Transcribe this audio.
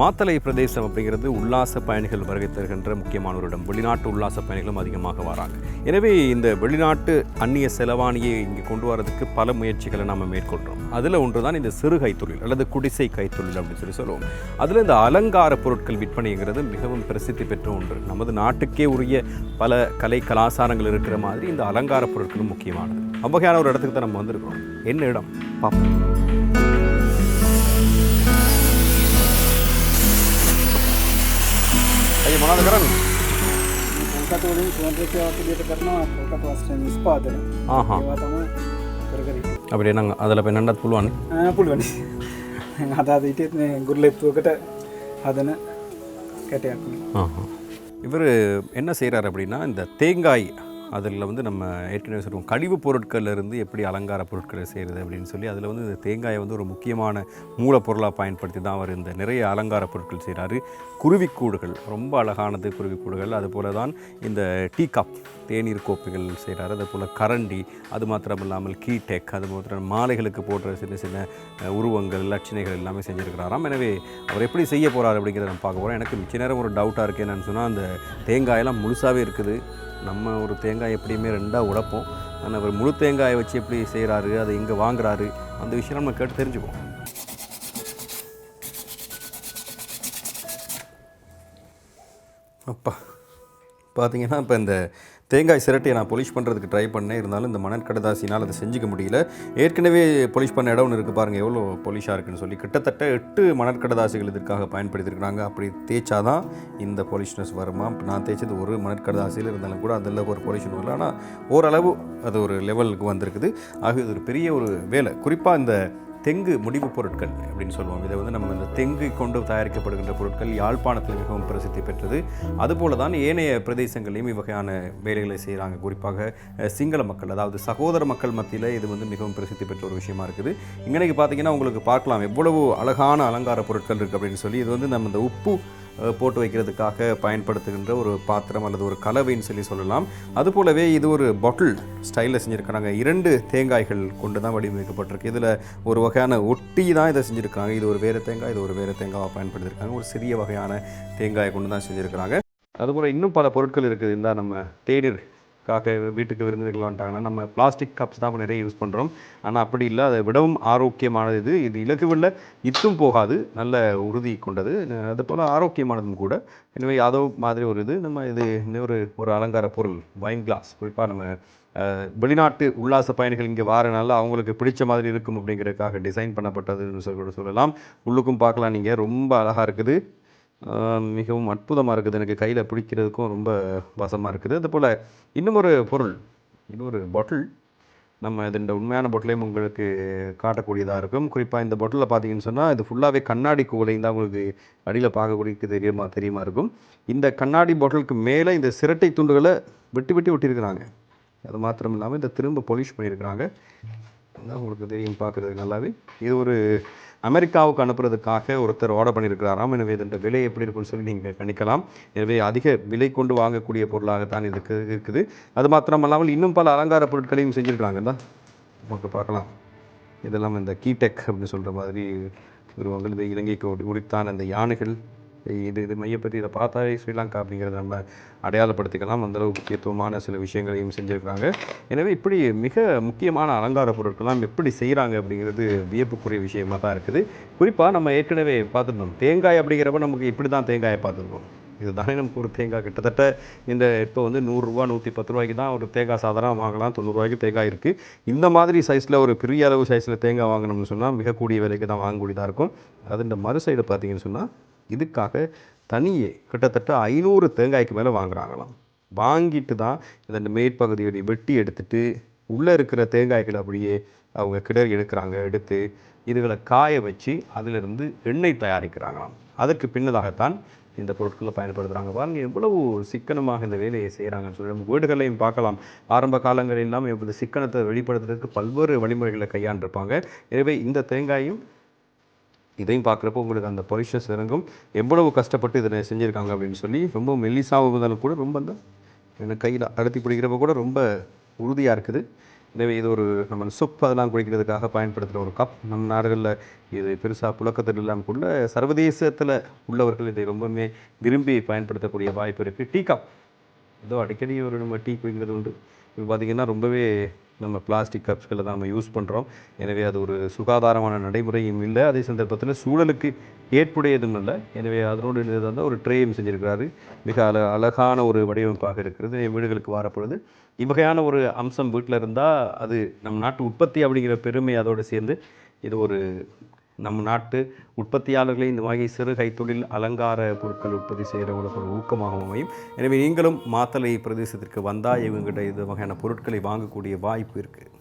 மாத்தளை பிரதேசம் அப்படிங்கிறது உல்லாச பயணிகள் வருகை தருகின்ற முக்கியமான ஒரு இடம். வெளிநாட்டு உல்லாச பயணிகளும் அதிகமாக வராங்க. எனவே இந்த வெளிநாட்டு அந்நிய செலவாணியை இங்கே கொண்டு வரதுக்கு பல முயற்சிகளை நம்ம மேற்கொள்கிறோம் அதில் ஒன்று தான் இந்த சிறு கைத்தொழில் அல்லது குடிசை கைத்தொழில் அப்படின்னு சொல்லி சொல்லுவோம். அதில் இந்த அலங்கார பொருட்கள் விற்பனைங்கிறது மிகவும் பிரசித்தி பெற்ற ஒன்று. நமது நாட்டுக்கே உரிய பல கலை கலாச்சாரங்கள் இருக்கிற மாதிரி இந்த அலங்கார பொருட்களும் முக்கியமானது. அவ்வகையான ஒரு இடத்துக்கு தான் நம்ம வந்திருக்கிறோம். என்ன இடம்? பார்ப்போம். Aí, Monada Grande. કોલકાતા વળી સુવર્ણરેખા કિલોમીટર કરના કોલકાતા બસ સ્ટેન્ડ સ્પાદ હા હા એવા તમે කරගරි අපිට නම් අදල පෙන්න්නත් පුළුවන් පුළුවනි හදාද ඉටත් මේ ගුරලෙත්තුවකට හදන කැටයක් இவர் என்ன செய்கிறார் அப்படின்னா இந்த தேங்காய் அதில் வந்து நம்ம ஏற்கனவே சொல்லுவோம் கழிவுப் பொருட்கள்லேருந்து எப்படி அலங்கார பொருட்களை செய்கிறது அப்படின்னு சொல்லி அதில் வந்து இந்த தேங்காயை வந்து ஒரு முக்கியமான மூலப்பொருளாக பயன்படுத்தி தான் அவர் இந்த நிறைய அலங்கார பொருட்கள் செய்கிறாரு. குருவிக்கூடுகள் ரொம்ப அழகானது குருவிக்கூடுகள். அதுபோல தான் இந்த டீ கப் தேநீர் கோப்பைகள் செய்கிறாரு. அதே போல் கரண்டி அது மாத்திரம் இல்லாமல் கீடெக் அது மாத்திரம் மாலைகளுக்கு போடுற சின்ன சின்ன உருவங்கள் லட்சணைகள் எல்லாமே செஞ்சுருக்கிறாராம். எனவே அவர் எப்படி செய்ய போகிறார் அப்படிங்கிறத நம்ம பார்க்க போகிறோம் எனக்கு மிச்ச நேரம் ஒரு டவுட்டாக இருக்குது என்னென்னு சொன்னால் அந்த தேங்காயெல்லாம் முழுசாகவே இருக்குது. நம்ம ஒரு தேங்காய் எப்படியுமே ரெண்டாக உடைப்போம். ஆனால் அவர் முழு தேங்காயை வச்சு எப்படி செய்கிறாரு அதை எங்கே வாங்குறாரு அந்த விஷயம் நம்ம கேட்டு தெரிஞ்சுப்போம் அப்பா பார்த்தீங்கன்னா இப்போ இந்த தேங்காய் சிரட்டையை நான் பொலிஷ் பண்ணுறதுக்கு ட்ரை பண்ணேன். இருந்தாலும் இந்த மணற்கடதாசினால் அதை செஞ்சுக்க முடியல. ஏற்கனவே பொலிஷ் பண்ண இடம் ஒன்று இருக்குது பாருங்கள் எவ்வளோ பொலிஷாக இருக்குன்னு சொல்லி. கிட்டத்தட்ட எட்டு மணற்கடதாசிகள் இதற்காக பயன்படுத்தியிருக்கிறாங்க. அப்படி தேய்ச்சா தான் இந்த பொலிஷ்னஸ் வருமா? நான் தேய்ச்சது ஒரு மணற்கடதாசியில் இருந்தாலும் கூட அதில் ஒரு பொலிஷன் வரல. ஆனால் ஓரளவு அது ஒரு லெவலுக்கு வந்திருக்குது. ஆக இது ஒரு பெரிய ஒரு வேலை. குறிப்பாக இந்த தெங்கு முடிவுப் பொருட்கள் அப்படின்னு சொல்லுவோம் இதை வந்து நம்ம இந்த தெங்கு கொண்டு தயாரிக்கப்படுகின்ற பொருட்கள் யாழ்ப்பாணத்தில் மிகவும் பிரசித்தி பெற்றது. அதுபோல தான் ஏனைய பிரதேசங்களையும் இவ்வகையான வேலைகளை செய்கிறாங்க குறிப்பாக சிங்கள மக்கள் அதாவது சகோதர மக்கள் மத்தியில் இது வந்து மிகவும் பிரசித்தி பெற்ற ஒரு விஷயமா இருக்குது. இங்கனைக்கு பார்த்தீங்கன்னா உங்களுக்கு பார்க்கலாம் எவ்வளவு அழகான அலங்கார பொருட்கள் இருக்குது அப்படின்னு சொல்லி இது வந்து நம்ம இந்த உப்பு போட்டு வைக்கிறதுக்காக பயன்படுத்துகின்ற ஒரு பாத்திரம் அல்லது ஒரு கலவைன்னு சொல்லி சொல்லலாம். அதுபோலவே இது ஒரு பாட்டில் ஸ்டைலில் செஞ்சுருக்கிறாங்க. இரண்டு தேங்காய்கள் கொண்டு தான் வடிவமைக்கப்பட்டிருக்கு. இதில் ஒரு வகையான ஒட்டி தான் இதை செஞ்சுருக்காங்க இது ஒரு வேறு தேங்காய் இது ஒரு வேறு தேங்காவை பயன்படுத்தியிருக்காங்க ஒரு சிறிய வகையான தேங்காயை கொண்டு தான் செஞ்சுருக்கிறாங்க. அதுபோல் இன்னும் பல பொருட்கள் இருக்குது. இந்த நம்ம தேநீர் காக்க வீட்டுக்கு விருந்துகள் வந்துட்டாங்கன்னா நம்ம பிளாஸ்டிக் கப்ஸ் தான் நிறைய யூஸ் பண்ணுறோம் ஆனால் அப்படி இல்லை. அதை விடவும் ஆரோக்கியமானது இது. இது இலகுவில் இத்தும் போகாது. நல்ல உறுதி கொண்டது. அது போல் ஆரோக்கியமானதும் கூட. எனவே அதோ மாதிரி ஒரு இது. நம்ம இது இன்னொரு ஒரு அலங்கார பொருள் வைன் கிளாஸ் குறிப்பாக நம்ம வெளிநாட்டு உல்லாச பயணிகள் இங்கே வாரனால அவங்களுக்கு பிடிச்ச மாதிரி இருக்கும் அப்படிங்கிறதுக்காக டிசைன் பண்ணப்பட்டதுன்னு சொல்லி சொல்லலாம். உள்ளுக்கும் பார்க்கலாம். நீங்கள் ரொம்ப அழகாக இருக்குது. மிகவும் அற்புதமாக இருக்குது. எனக்கு கையில் பிடிக்கிறதுக்கும் ரொம்ப வசமாக இருக்குது. அதுபோல் இன்னும் ஒரு பொருள் இன்னொரு பாட்டில் நம்ம இது இந்த உண்மையான பொட்டிலையும் உங்களுக்கு காட்டக்கூடியதாக இருக்கும். குறிப்பாக இந்த பொட்டிலில் பார்த்தீங்கன்னு சொன்னால் இது ஃபுல்லாகவே கண்ணாடி கூலையும் தான் உங்களுக்கு அடியில் பார்க்கக்கூடிய தெரியுமா தெரியுமா இருக்கும். இந்த கண்ணாடி பாட்டிலுக்கு மேலே இந்த சிரட்டை துண்டுகளை வெட்டி வெட்டி ஒட்டியிருக்கிறாங்க. அது மாத்திரம் இல்லாமல் இந்த திரும்ப பொலிஷ் பண்ணியிருக்கிறாங்க. அதான் உங்களுக்கு தெரியும் பார்க்குறதுக்கு நல்லாவே. இது ஒரு அமெரிக்காவுக்கு அனுப்புறதுக்காக ஒருத்தர் ஆர்டர் பண்ணியிருக்கிறாராம் எனவே இதன் விலை எப்படி இருக்குன்னு சொல்லி நீங்கள் கணிக்கலாம். எனவே அதிக விலை கொண்டு வாங்கக்கூடிய பொருளாகத்தான் இதுக்கு இருக்குது. அது மாத்திரமல்லாமல் இன்னும் பல அலங்கார பொருட்களையும் செஞ்சுருக்காங்க தான் நமக்கு பார்க்கலாம். இதெல்லாம் இந்த கீடெக் அப்படின்னு சொல்கிற மாதிரி உருவங்கள். இந்த இலங்கைக்கு உரித்தான அந்த யானைகள் இது இது மையப்பற்றி இதை பார்த்தாவே ஸ்ரீலங்கா அப்படிங்கிறத நம்ம அடையாளப்படுத்திக்கலாம். அந்தளவு முக்கியத்துவமான சில விஷயங்களையும் செஞ்சுருக்காங்க. எனவே இப்படி மிக முக்கியமான அலங்கார பொருட்கள்லாம் எப்படி செய்கிறாங்க அப்படிங்கிறது வியப்புக்குரிய விஷயமாக தான் இருக்குது. குறிப்பாக நம்ம ஏற்கனவே பார்த்துருந்தோம் தேங்காய் அப்படிங்கிறப்ப நமக்கு இப்படி தான் தேங்காயை பார்த்துருக்கோம். இதுதானே நமக்கு ஒரு தேங்காய். கிட்டத்தட்ட இந்த இப்போ வந்து நூறுரூவா நூற்றி பத்து ரூபாய்க்கு தான் ஒரு தேங்காய் சாதாரண வாங்கலாம். தொண்ணூறுரூவாய்க்கு தேங்காய் இருக்குது இந்த மாதிரி சைஸில் ஒரு பெரிய அளவு சைஸில் தேங்காய் வாங்கினோம்னு சொன்னால் மிக கூடிய விலைக்கு தான் வாங்கக்கூடியதாக இருக்கும். அது இந்த மறு சைடு பார்த்தீங்கன்னு சொன்னால் இதுக்காக தனியே கிட்டத்தட்ட ஐநூறு தேங்காய்க்கு மேலே வாங்குறாங்களாம். வாங்கிட்டு தான் இந்த மேற்பகுதியுடைய வெட்டி எடுத்துட்டு உள்ளே இருக்கிற தேங்காய்களை அப்படியே அவங்க கிடறி எடுக்கிறாங்க எடுத்து இதுகளை காய வச்சு அதிலிருந்து எண்ணெய் தயாரிக்கிறாங்களாம். அதற்கு பின்னதாகத்தான் இந்த பொருட்களை பயன்படுத்துகிறாங்க பாருங்கள் எவ்வளவு சிக்கனமாக இந்த வேலையை செய்கிறாங்கன்னு சொல்லி நம்ம வீடுகளையும் பார்க்கலாம். ஆரம்ப காலங்களில் எல்லாம் எவ்வளவு சிக்கனத்தை வெளிப்படுத்துறதுக்கு பல்வேறு வழிமுறைகளை கையாண்டிருப்பாங்க. எனவே இந்த தேங்காயும் இதையும் பார்க்குறப்போ உங்களுக்கு அந்த பொலிஷஸ் இறங்கும். எவ்வளவு கஷ்டப்பட்டு இதை செஞ்சுருக்காங்க அப்படின்னு சொல்லி ரொம்ப மெல்லிசாவுதலும் இருந்தாலும் கூட ரொம்ப அந்த எனக்கு கையில் அழுத்தி பிடிக்கிறப்ப கூட ரொம்ப உறுதியாக இருக்குது. எனவே இது ஒரு நம்ம சொப் அதெல்லாம் குடிக்கிறதுக்காக பயன்படுத்துகிற ஒரு கப் நம் நாடுகளில் இது பெருசாக புழக்கத்தில் இல்லாமல் கூட சர்வதேசத்தில் உள்ளவர்கள் இதை ரொம்பவுமே விரும்பி பயன்படுத்தக்கூடிய வாய்ப்பு இருக்குது டீ கப் ஏதோ அடிக்கடி ஒரு நம்ம டீ குடிக்கிறது உண்டு. இப்போ பார்த்திங்கன்னா ரொம்பவே நம்ம பிளாஸ்டிக் கப்ஸ்களை தான் நம்ம யூஸ் பண்ணுறோம் எனவே அது ஒரு சுகாதாரமான நடைமுறையும் இல்லை. அதே சந்தர்ப்பத்தில் சூழலுக்கு ஏற்புடையதும் இல்லை எனவே அதனோடு இணைந்த ஒரு ட்ரேயும் செஞ்சுருக்கிறாரு. மிக அழ அழகான ஒரு வடிவமைப்பாக இருக்கிறது. என் வீடுகளுக்கு வரப்பொழுது இவ்வகையான ஒரு அம்சம் வீட்டில் இருந்தால் அது நம் நாட்டு உற்பத்தி அப்படிங்கிற பெருமை அதோடு சேர்ந்து இது ஒரு நம் நாட்டு உற்பத்தியாளர்களை இந்த வகை சிறு கைத்தொழில் அலங்கார பொருட்கள் உற்பத்தி செய்கிறவங்களுக்கு ஒரு ஊக்கமாகவும் அமையும். எனவே நீங்களும் மாத்தளை பிரதேசத்திற்கு வந்தால் இவங்ககிட்ட இது வகையான பொருட்களை வாங்கக்கூடிய வாய்ப்பு இருக்குது